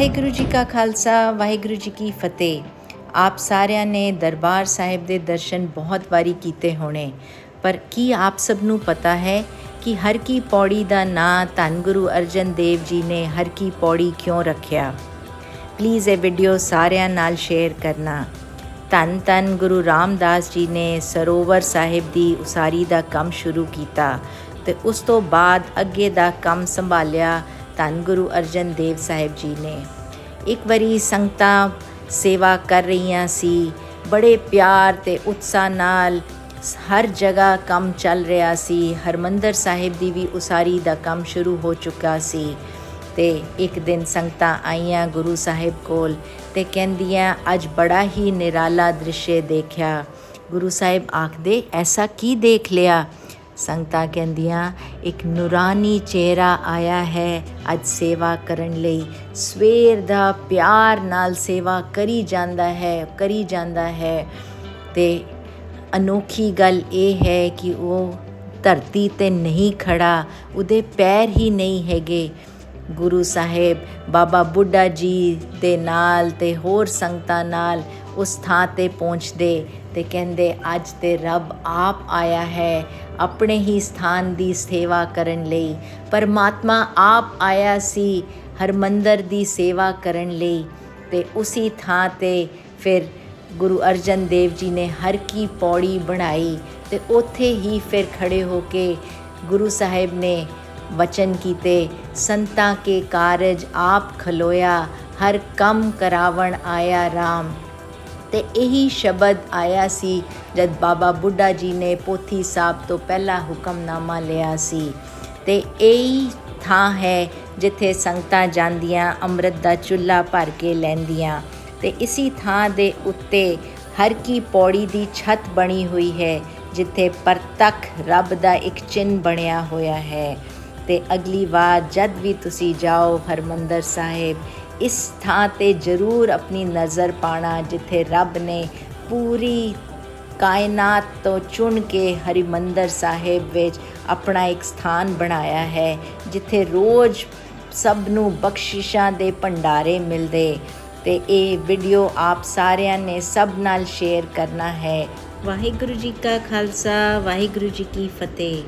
ਵਾਹਿਗੁਰੂ ਜੀ ਕਾ ਖਾਲਸਾ, ਵਾਹਿਗੁਰੂ ਜੀ ਕੀ ਫਤਿਹ। ਆਪ ਸਾਰਿਆਂ ਨੇ ਦਰਬਾਰ ਸਾਹਿਬ ਦੇ ਦਰਸ਼ਨ ਬਹੁਤ ਵਾਰੀ ਕੀਤੇ ਹੋਣੇ। ਪਰ ਕੀ ਆਪ ਸਭ ਨੂੰ ਪਤਾ ਹੈ ਕਿ ਹਰ ਕੀ ਪੌੜੀ ਦਾ ਨਾਂ ਧੰਨ ਗੁਰੂ ਅਰਜਨ ਦੇਵ ਜੀ ਨੇ ਹਰ ਕੀ ਪੌੜੀ ਕਿਉਂ ਰੱਖਿਆ? ਪਲੀਜ਼ ਇਹ ਵੀਡੀਓ ਸਾਰਿਆਂ ਨਾਲ ਸ਼ੇਅਰ ਕਰਨਾ। ਧੰਨ ਧੰਨ ਗੁਰੂ ਰਾਮਦਾਸ ਜੀ ਨੇ ਸਰੋਵਰ ਸਾਹਿਬ ਦੀ ਉਸਾਰੀ ਦਾ ਕੰਮ ਸ਼ੁਰੂ ਕੀਤਾ ਤੇ ਉਸ ਤੋਂ ਬਾਅਦ ਅੱਗੇ ਦਾ ਕੰਮ ਸੰਭਾਲਿਆ ਧੰਨ ਗੁਰੂ ਅਰਜਨ ਦੇਵ ਸਾਹਿਬ ਜੀ ਨੇ। ਇੱਕ ਵਾਰੀ ਸੰਗਤਾਂ ਸੇਵਾ ਕਰ ਰਹੀਆਂ ਸੀ, ਬੜੇ ਪਿਆਰ ਤੇ ਉਤਸ਼ਾਹ ਨਾਲ ਹਰ ਜਗ੍ਹਾ ਕੰਮ ਚੱਲ ਰਿਹਾ ਸੀ। ਹਰਮੰਦਰ ਸਾਹਿਬ ਦੀ ਵੀ ਉਸਾਰੀ ਦਾ ਕੰਮ ਸ਼ੁਰੂ ਹੋ ਚੁੱਕਾ ਸੀ ਤੇ ਇੱਕ ਦਿਨ ਸੰਗਤਾਂ ਆਈਆਂ ਗੁਰੂ ਸਾਹਿਬ ਕੋਲ ਤੇ ਕਹਿੰਦੀਆਂ, ਅੱਜ ਬੜਾ ਹੀ ਨਿਰਾਲਾ ਦ੍ਰਿਸ਼ ਦੇਖਿਆ। ਗੁਰੂ ਸਾਹਿਬ ਆਖਦੇ, ਐਸਾ ਕੀ ਦੇਖ ਲਿਆ? ਸੰਗਤਾਂ ਕਹਿੰਦੀਆਂ, ਇੱਕ ਨੂਰਾਨੀ ਚਿਹਰਾ ਆਇਆ ਹੈ ਅੱਜ ਸੇਵਾ ਕਰਨ ਲਈ। ਸਵੇਰ ਦਾ ਪਿਆਰ ਨਾਲ ਸੇਵਾ ਕਰੀ ਜਾਂਦਾ ਹੈ, ਕਰੀ ਜਾਂਦਾ ਹੈ। ਤੇ ਅਨੋਖੀ ਗੱਲ ਇਹ ਹੈ ਕਿ ਉਹ ਧਰਤੀ ਤੇ ਨਹੀਂ ਖੜਾ, ਉਹਦੇ ਪੈਰ ਹੀ ਨਹੀਂ ਹੈਗੇ। ਗੁਰੂ ਸਾਹਿਬ, ਬਾਬਾ ਬੁੱਢਾ ਜੀ ਦੇ ਨਾਲ ਤੇ ਹੋਰ ਸੰਗਤਾਂ ਨਾਲ ਉਸ ਥਾਂ ਤੇ ਪਹੁੰਚਦੇ ਤੇ ਕਹਿੰਦੇ, ਅੱਜ ਤੇ ਰੱਬ ਆਪ ਆਇਆ ਹੈ ਆਪਣੇ ਹੀ ਸਥਾਨ ਦੀ ਸੇਵਾ ਕਰਨ ਲਈ। ਪਰਮਾਤਮਾ ਆਪ ਆਇਆ ਸੀ ਹਰਮੰਦਰ ਦੀ ਸੇਵਾ ਕਰਨ ਲਈ ਤੇ ਉਸੇ ਥਾਂ ਤੇ ਫਿਰ ਗੁਰੂ ਅਰਜਨ ਦੇਵ ਜੀ ਨੇ ਹਰ ਕੀ ਪੌੜੀ ਬਣਾਈ ਤੇ ਉੱਥੇ ਹੀ ਫਿਰ ਖੜੇ ਹੋ ਕੇ ਗੁਰੂ ਸਾਹਿਬ ਨੇ ਵਚਨ ਕੀਤੇ, ਸੰਤਾਂ ਕੇ ਕਾਰਜ ਆਪ ਖਲੋਇਆ, ਹਰ ਕੰਮ ਕਰਾਵਣ ਆਇਆ RAM ਤੇ ਇਹੀ ਸ਼ਬਦ ਆਇਆ ਸੀ ਜਦ ਬਾਬਾ ਬੁੱਢਾ ਜੀ ਨੇ ਪੋਥੀ ਸਾਹਿਬ ਤੋਂ ਪਹਿਲਾ ਹੁਕਮਨਾਮਾ ਲਿਆ ਸੀ। ਤੇ ਇਹੀ ਥਾਂ ਹੈ ਜਿੱਥੇ ਸੰਗਤਾਂ ਜਾਂਦੀਆਂ, ਅੰਮ੍ਰਿਤ ਦਾ ਚੁੱਲ੍ਹਾ ਭਰ ਕੇ ਲੈਂਦੀਆਂ। ਤੇ ਇਸੀ ਥਾਂ ਦੇ ਉੱਤੇ ਹਰ ਕੀ ਪੌੜੀ ਦੀ ਛੱਤ ਬਣੀ ਹੋਈ ਹੈ, ਜਿੱਥੇ ਪ੍ਰਤੱਖ ਰੱਬ ਦਾ ਇੱਕ ਚਿੰਨ ਬਣਿਆ ਹੋਇਆ ਹੈ। ਤੇ ਅਗਲੀ ਵਾਰ ਜਦ ਵੀ ਤੁਸੀਂ ਜਾਓ ਹਰਮੰਦਰ ਸਾਹਿਬ, ਇਸ ਥਾਂ ਤੇ ਜ਼ਰੂਰ ਆਪਣੀ ਨਜ਼ਰ ਪਾਣਾ ਜਿੱਥੇ ਰੱਬ ਨੇ ਪੂਰੀ ਕਾਇਨਾਤ ਤੋਂ ਚੁਣ ਕੇ ਹਰਿਮੰਦਰ ਸਾਹਿਬ ਵਿੱਚ ਆਪਣਾ ਇੱਕ ਸਥਾਨ ਬਣਾਇਆ ਹੈ, ਜਿੱਥੇ ਰੋਜ਼ ਸਭ ਨੂੰ ਬਖਸ਼ਿਸ਼ਾਂ ਦੇ ਭੰਡਾਰੇ ਮਿਲਦੇ। ਤੇ ਇਹ ਵੀਡੀਓ ਆਪ ਸਾਰਿਆਂ ਨੇ ਸਭ ਨਾਲ ਸ਼ੇਅਰ ਕਰਨਾ ਹੈ। ਵਾਹਿਗੁਰੂ ਜੀ ਕਾ ਖਾਲਸਾ, ਵਾਹਿਗੁਰੂ ਜੀ ਕੀ ਫਤਿਹ।